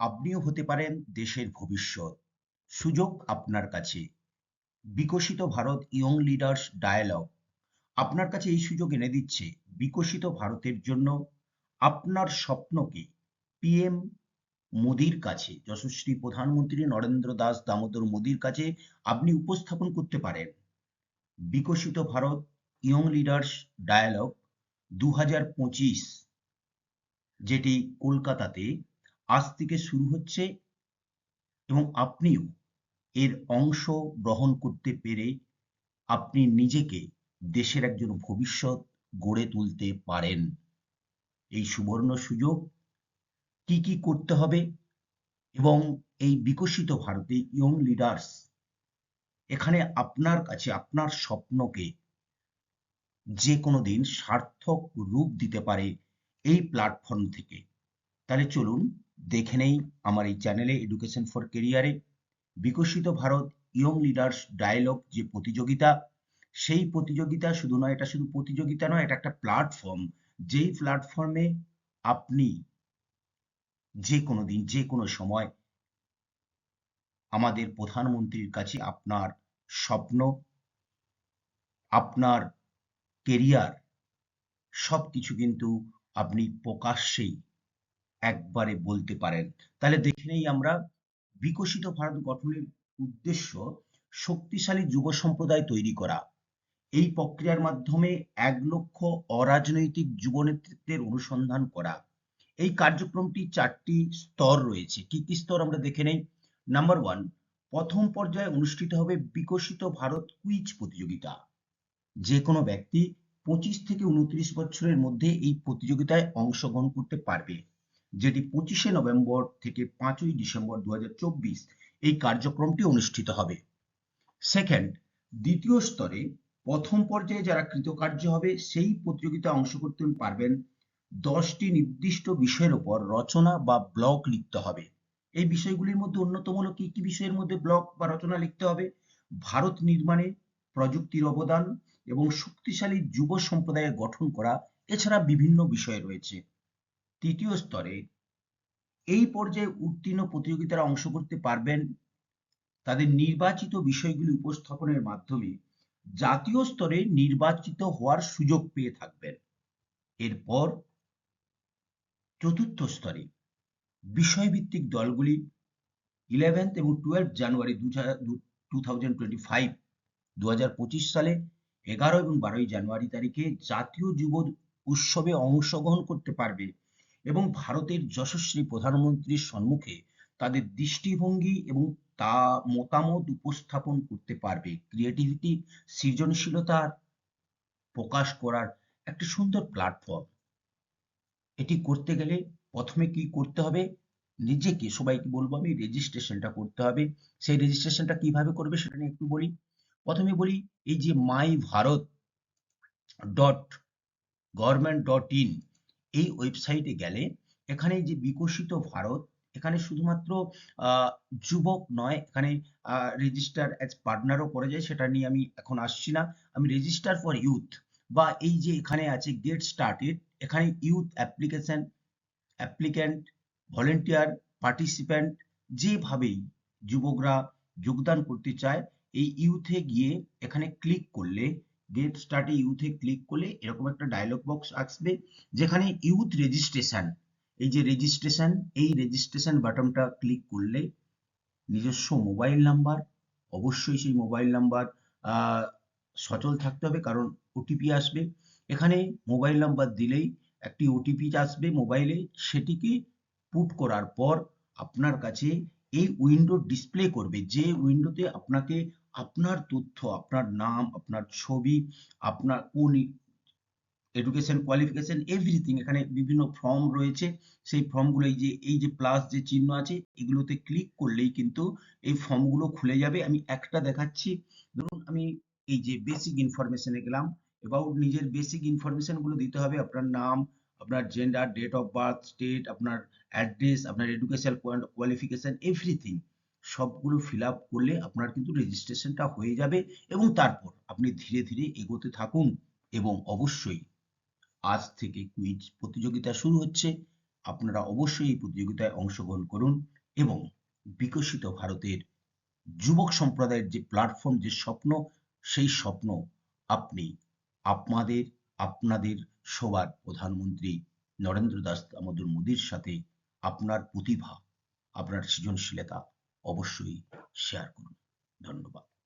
আপনিও হতে পারেন দেশের ভবিষ্যৎ। সুযোগ আপনার কাছে। বিকশিত ভারত ইয়ং লিডার্স ডায়ালগ আপনার কাছে এই সুযোগ এনে দিচ্ছে বিকশিত ভারতের জন্য আপনার স্বপ্নকে পিএম মোদির কাছে, যশস্বী প্রধানমন্ত্রী নরেন্দ্র দাস দামোদর মোদির কাছে আপনি উপস্থাপন করতে পারেন। বিকশিত ভারত ইয়ং লিডার্স ডায়ালগ দু যেটি কলকাতাতে আজ থেকে শুরু হচ্ছে এবং আপনিও এর অংশ গ্রহণ করতে পেরে আপনি নিজেকে দেশের একজন ভবিষ্যৎ গড়ে তুলতে পারেন। এই সুবর্ণ সুযোগ কি কি করতে হবে এবং এই বিকশিত ভারতে ইয়ং লিডার্স এখানে আপনার কাছে, আপনার স্বপ্নকে যে কোনো দিন সার্থক রূপ দিতে পারে এই প্ল্যাটফর্ম থেকে। তাহলে চলুন দেখে নেই আমার এই চ্যানেলে এডুকেশন ফর কেরিয়ারে বিকশিত ভারত ইয়ং লিডার্স ডায়ালগ যে প্রতিযোগিতা, সেই প্রতিযোগিতা শুধু নয়, এটা শুধু প্রতিযোগিতা নয়, এটা একটা প্ল্যাটফর্ম যেই প্ল্যাটফর্মে আপনি যে কোনো দিন যে কোনো সময় আমাদের প্রধানমন্ত্রীর কাছে আপনার স্বপ্ন, আপনার কেরিয়ার সব কিছু কিন্তু আপনি প্রকাশ্যেই একবারে বলতে পারেন। তাহলে দেখে নেই আমরা বিকশিত ভারত গঠনের উদ্দেশ্য শক্তিশালী যুব সম্প্রদায় তৈরি করা। এই প্রক্রিয়ার মাধ্যমে এক লক্ষ অরাজনৈতিক যুব নেতৃত্বের অনুসন্ধান করা। এই কার্যক্রমটি চারটি স্তর রয়েছে। কি কি স্তর আমরা দেখে নেই? নাম্বার ওয়ান প্রথম পর্যায়ে অনুষ্ঠিত হবে বিকশিত ভারত কুইজ প্রতিযোগিতা। যে কোনো ব্যক্তি পঁচিশ থেকে উনত্রিশ বছরের মধ্যে এই প্রতিযোগিতায় অংশগ্রহণ করতে পারবে। যেটি পঁচিশে নভেম্বর থেকে পাঁচই ডিসেম্বর দু এই কার্যক্রমটি অনুষ্ঠিত হবে। সেকেন্ড দ্বিতীয় স্তরে প্রথম পর্যায়ে যারা কৃতকার্য হবে, সেই প্রতিযোগিতায় অংশ করতে পারবেন দশটি নির্দিষ্ট বিষয়ের উপর রচনা বা ব্লগ লিখতে হবে। এই বিষয়গুলির মধ্যে অন্যতম হলো কি কি বিষয়ের মধ্যে ব্লগ বা রচনা লিখতে হবে, ভারত নির্মাণে প্রযুক্তির অবদান এবং শক্তিশালী যুব সম্প্রদায়ের গঠন করা, এছাড়া বিভিন্ন বিষয় রয়েছে। তৃতীয় স্তরে এই পর্যায়ে উত্তীর্ণ প্রতিযোগিতারা অংশ করতে পারবেন তাদের নির্বাচিত বিষয়গুলি উপস্থাপনের মাধ্যমে জাতীয় স্তরে নির্বাচিত হওয়ার সুযোগ পেয়ে থাকবেন। এরপর চতুর্থ স্তরে বিষয়ভিত্তিক দলগুলি ইলেভেন্থ এবং টুয়েলভ জানুয়ারি টু টোয়েন্টি দু হাজার পঁচিশ সালে এগারো এবং বারোই জানুয়ারি তারিখে জাতীয় যুব উৎসবে অংশগ্রহণ করতে পারবে এবং ভারতের যশস্বী প্রধানমন্ত্রীর সম্মুখে তাদের দৃষ্টিভঙ্গি এবং তা মতামত উপস্থাপন করতে পারবে। ক্রিয়েটিভিটি সৃজনশীলতার প্রকাশ করার একটি সুন্দর প্ল্যাটফর্ম এটি করতে গেলে প্রথমে কি করতে হবে? নিজেকে, সবাইকে বলব আমি রেজিস্ট্রেশনটা করতে হবে। সেই রেজিস্ট্রেশনটা কীভাবে করবে সেটা নিয়ে একটু বলি। প্রথমে বলি, এই যে my Bharat dot government dot in এই ওয়েবসাইটে গেলে এখানে যে বিকশিত ভারত, এখানে শুধুমাত্র যুবক নয়, এখানে রেজিস্টার অ্যাজ পার্টনারও করা যায়, সেটা নিয়ে আমি এখন আসছি না। আমি রেজিস্টার ফর ইউথ বা এই যে এখানে আছে গেট স্টার্টেড এখানে youth application applicant volunteer participant যেভাবেই যুবকরা যোগদান করতে চায়, এই ইউথে গিয়ে এখানে ক্লিক করলে গেট স্টার্টে ইউথে ক্লিক করলে এরকম একটা ডায়লগ বক্স আসবে, যেখানে ইউথ রেজিস্ট্রেশন এই যে রেজিস্ট্রেশন এই রেজিস্ট্রেশন বাটনটা ক্লিক করলে নিজস্ব মোবাইল নাম্বার অবশ্যই সেই মোবাইল নাম্বার সচল থাকতে হবে কারণ ওটিপি আসবে। এখানে মোবাইল নাম্বার দিলেই একটি ওটিপি আসবে মোবাইলে সেটিকে পুট করার পর আপনার কাছে এই উইন্ডো ডিসপ্লে করবে। যে উইন্ডোতে আপনাকে আপনার তথ্য, আপনার নাম, আপনার ছবি, আপনার কোন এডুকেশন কোয়ালিফিকেশন এভরিথিং এখানে বিভিন্ন ফর্ম রয়েছে। সেই ফর্মগুলো এই যে এই যে প্লাস যে চিহ্ন আছে, এগুলোতে ক্লিক করলেই কিন্তু এই ফর্মগুলো খুলে যাবে। আমি একটা দেখাচ্ছি। ধরুন আমি এই যে বেসিক ইনফরমেশনে গেলাম। এবাউট নিজের বেসিক ইনফরমেশনগুলো দিতে হবে। আপনার নাম, আপনার gender date of birth state আপনার অ্যাড্রেস আপনার এডুকেশন কোয়ালিফিকেশন এভরিথিং সবগুলো ফিল আপ করলে আপনার কিন্তু রেজিস্ট্রেশনটা হয়ে যাবে এবং তারপর আপনি ধীরে ধীরে এগোতে থাকুন এবং অবশ্যই আজ থেকে কুইজ প্রতিযোগিতা শুরু হচ্ছে। আপনারা অবশ্যই এই প্রতিযোগিতায় অংশগ্রহণ করুন এবং বিকশিত ভারতের যুবক সম্প্রদায়ের যে প্ল্যাটফর্ম যে স্বপ্ন, সেই স্বপ্ন আপনি আপনাদের আপনাদের সবার প্রধানমন্ত্রী নরেন্দ্র দাস দামোদর মোদীর সাথে আপনার প্রতিভা, আপনার সৃজনশীলতা অবশ্যই শেয়ার করুন। ধন্যবাদ।